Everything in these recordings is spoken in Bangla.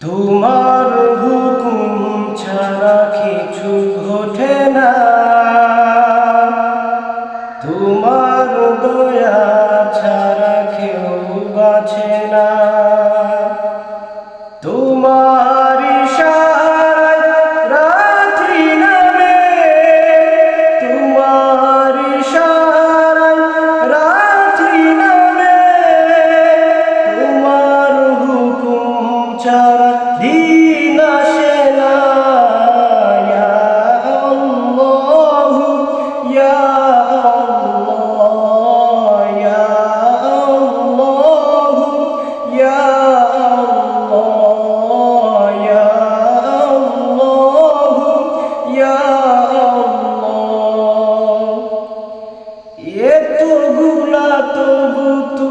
তোমার হুকুম ছাড়া কিছু ঘটে না। তোমার দয়া ছাড়া কেউ বাঁচে না। তোমার tubo tu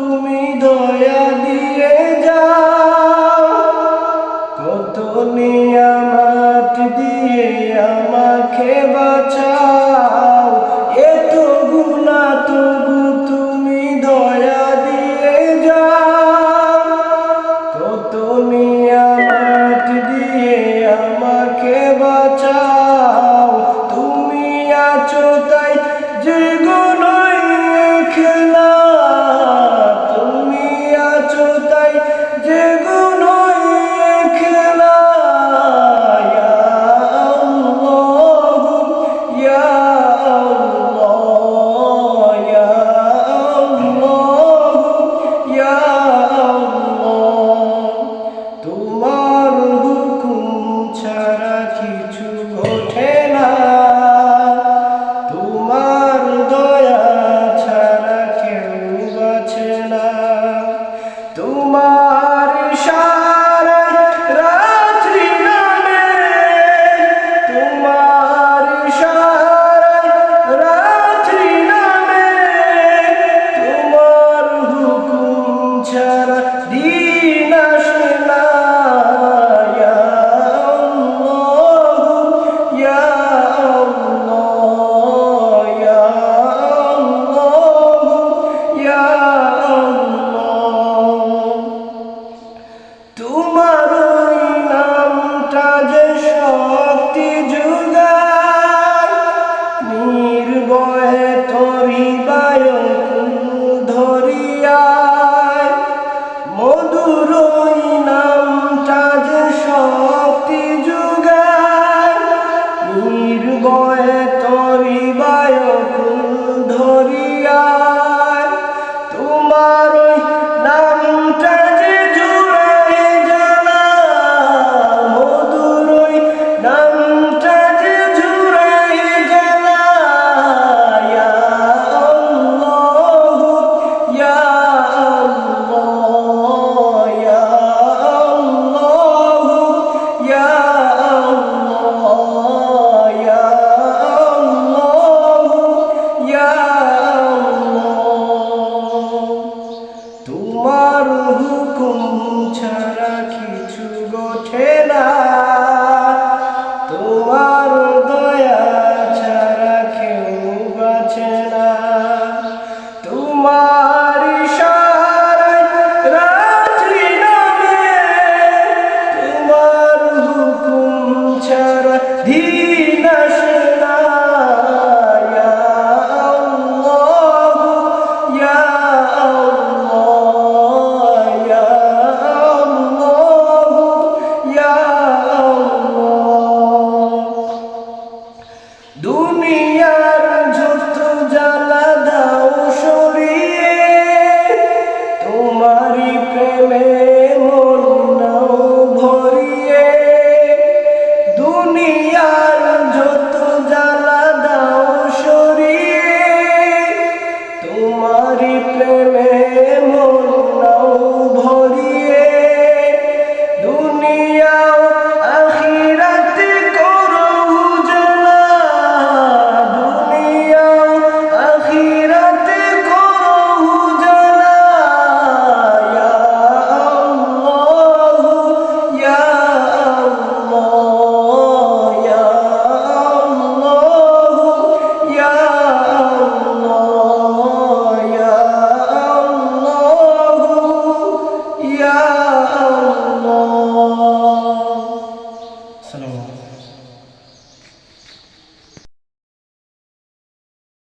ওঠে না